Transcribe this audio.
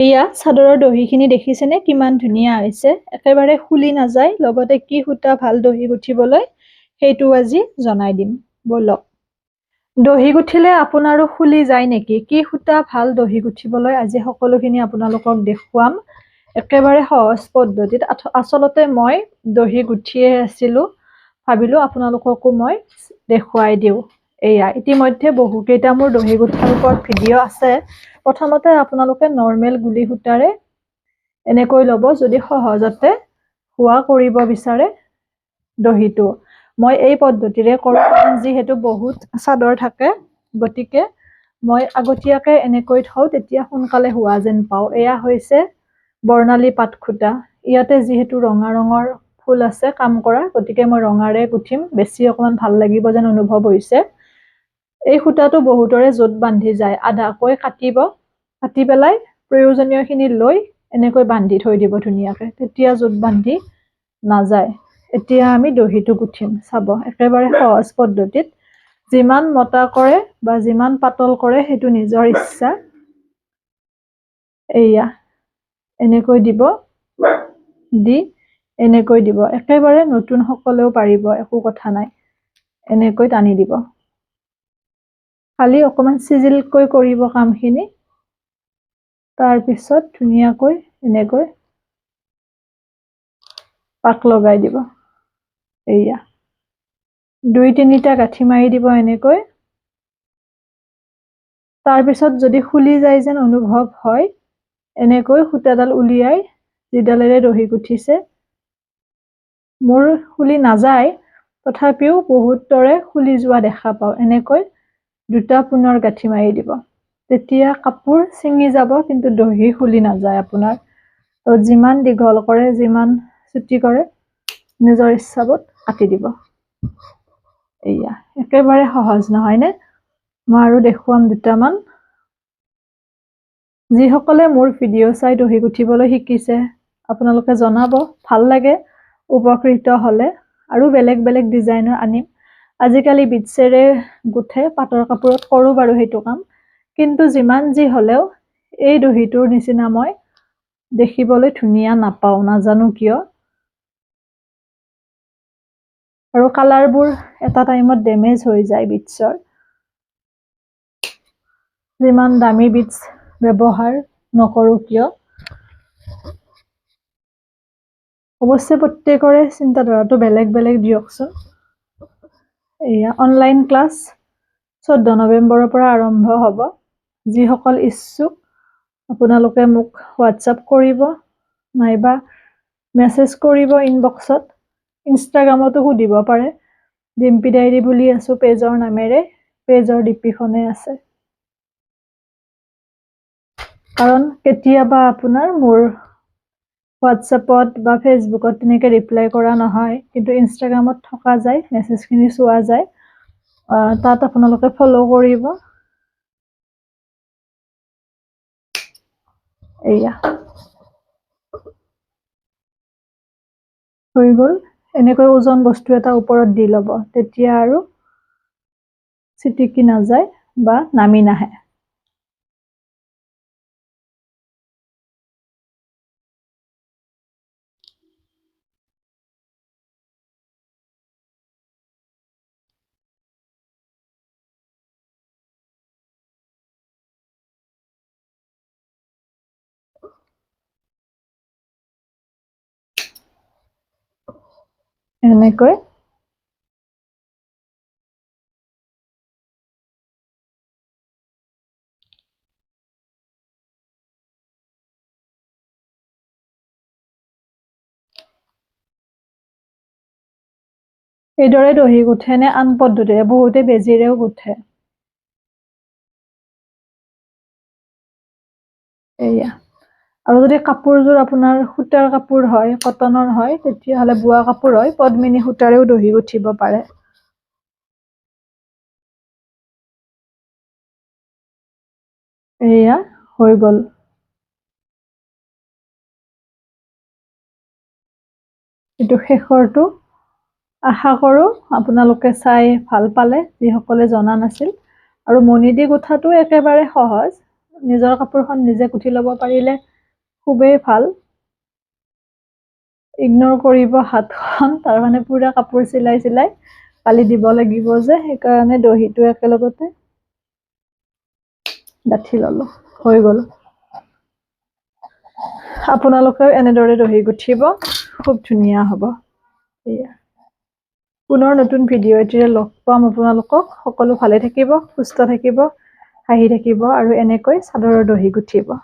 এয়া চাদৰৰ দহিখিনি দেখিছেনে? কিমান ধুনীয়া হৈছে একেবাৰে খুলি নাযায় লগতে কি সূতা ভাল দহি গুঠিবলৈ সেইটো আজি জনাই দিম। ব'লক। দহি গুঠিলে আপোনাৰো খুলি যায় নেকি? কি সূতা ভাল দহি গুঠিবলৈ আজি সকলোখিনি আপোনালোকক দেখুৱাম। একেবাৰে সহজ পদ্ধতিত। আচলতে মই দহি গুঠিয়ে আছিলোঁ ভাবিলোঁ আপোনালোককো মই দেখুৱাই দিওঁ। এয়া। ইতিমধ্যে বহুকেইটা মোৰ দহি গুঠাৰ ওপৰত ভিডিঅ' আছে। প্ৰথমতে আপোনালোকে নৰ্মেল গুলি সূতাৰে এনেকৈ ল'ব যদি সহজতে হোৱা কৰিব বিচাৰে দহিটো। মই এই পদ্ধতিৰে কৰোঁ কাৰণ যিহেতু বহুত চাদৰ থাকে গতিকে মই আগতীয়াকৈ এনেকৈ থওঁ তেতিয়া সোনকালে হোৱা যেন পাওঁ। এয়া হৈছে বৰ্ণালী পাত খুটা ইয়াতে যিহেতু ৰঙা ৰঙৰ ফুল আছে কাম কৰা গতিকে মই ৰঙাৰে গুঠিম। বেছি অকণমান ভাল লাগিব যেন অনুভৱ হৈছে। এই সূতাটো বহুতৰে য'ত বান্ধি যায়। আধাকৈ কাটিব কাটি পেলাই প্ৰয়োজনীয়খিনি লৈ এনেকৈ বান্ধি থৈ দিব ধুনীয়াকৈ। তেতিয়া য'ত বান্ধি নাযায়। এতিয়া আমি দহিটো গুঠিম চাব। একেবাৰে সহজ পদ্ধতিত। যিমান মতা কৰে বা যিমান পাতল কৰে সেইটো নিজৰ ইচ্ছা। এয়া এনেকৈ দিব দি এনেকৈ দিব। একেবাৰে নতুনসকলেও পাৰিব একো কথা নাই। এনেকৈ টানি দিব। খালি অকণমান চিজিলকৈ কৰিব কামখিনি। তাৰপিছত ধুনীয়াকৈ এনেকৈ পাক লগাই দিব। এয়া দুই তিনিটা গাঁঠি মাৰি দিব এনেকৈ। তাৰপিছত যদি খুলি যায় যেন অনুভৱ হয় এনেকৈ সূতাডাল উলিয়াই যিডালেৰে দহি গুঠিছে। মোৰ খুলি নাযায় তথাপিও বহুতৰে খুলি যোৱা দেখা পাওঁ। এনেকৈ দুটা পুনৰ গাঁঠি মাৰি দিব। তেতিয়া কাপোৰ ছিঙি যাব কিন্তু দহি খুলি নাযায় আপোনাৰ। তো যিমান দীঘল কৰে যিমান চুটি কৰে নিজৰ ইচ্ছাবোধ কাটি দিব। এয়া একেবাৰে সহজ নহয়নে? মই আৰু দেখুৱাম দুটামান। যিসকলে মোৰ ভিডিঅ' চাই দহি গুঠিবলৈ শিকিছে আপোনালোকে জনাব ভাল লাগে উপকৃত হ'লে আৰু বেলেগ বেলেগ ডিজাইনৰ আনিম। আজিকালি বিটছেৰে গুঠে পাটৰ কাপোৰত কৰোঁ বাৰু সেইটো কাম। কিন্তু যিমান যি হ'লেও এই দহিটোৰ নিচিনা মই দেখিবলৈ ধুনীয়া নাপাওঁ নাজানো কিয়। আৰু কালাৰবোৰ এটা টাইমত ডেমেজ হৈ যায় বিটছৰ যিমান দামী বিটছ ব্যৱহাৰ নকৰোঁ কিয়। অৱশ্যে প্ৰত্যেকৰে চিন্তাধাৰাটো বেলেগ বেলেগ দিয়কচোন। এয়া অনলাইন ক্লাছ চৈধ্য নৱেম্বৰৰ পৰা আৰম্ভ হ'ব। যিসকল ইচ্ছুক আপোনালোকে মোক হোৱাটছআপ কৰিব নাইবা মেছেজ কৰিব ইনবক্সত ইনষ্টাগ্ৰামতো সুধিব পাৰে ডিম্পি ডায়েৰী বুলি আছোঁ পেজৰ নামেৰে পেজৰ ডিপিখনে আছে। কাৰণ কেতিয়াবা আপোনাৰ মোৰ হোৱাটছএপত বা ফেচবুকত তেনেকৈ ৰিপ্লাই কৰা নহয়। কিন্তু ইনষ্টাগ্ৰামত থকা যায় মেছেজখিনি চোৱা যায়। তাত আপোনালোকে ফ'ল' কৰিব। এয়া হৈ গ'ল। এনেকৈ ওজন বস্তু এটা ওপৰত দি ল'ব। তেতিয়া আৰু চিটিকি নাযায় বা নামি নাহে। এনেকৈ এইদৰে দহি গুঠে নে আন পদ্ধতিৰে? বহুতে বেজীৰেও গুঠে। এয়া। আৰু যদি কাপোৰযোৰ আপোনাৰ সূতাৰ কাপোৰ হয় কটনৰ হয় তেতিয়াহ'লে বোৱা কাপোৰ হয় পদ্মিনী সূতাৰেও দহি গুঠিব পাৰে। এয়া হৈ গ'ল। এইটো শেষৰটো। আশা কৰোঁ আপোনালোকে চাই ভাল পালে যিসকলে জনা নাছিল। আৰু মণি দি গোঠাটো একেবাৰে সহজ। নিজৰ কাপোৰখন নিজে গুঠি ল'ব পাৰিলে খুবেই ভাল। ইগনৰ কৰিব হাতখন তাৰ মানে পুৰা কাপোৰ চিলাই চিলাই কালি দিব লাগিব যে সেইকাৰণে দহিটো একেলগতে গাঁঠি ললোঁ হৈ গ'ল। আপোনালোকেও এনেদৰে দহি গুঠিব খুব ধুনীয়া হ'ব। এয়া। পুনৰ নতুন ভিডিঅ' এটিৰে লগ পাম আপোনালোকক। সকলো ভালে থাকিব সুস্থ থাকিব হাঁহি থাকিব আৰু এনেকৈ চাদৰৰ দহি গুঠিব।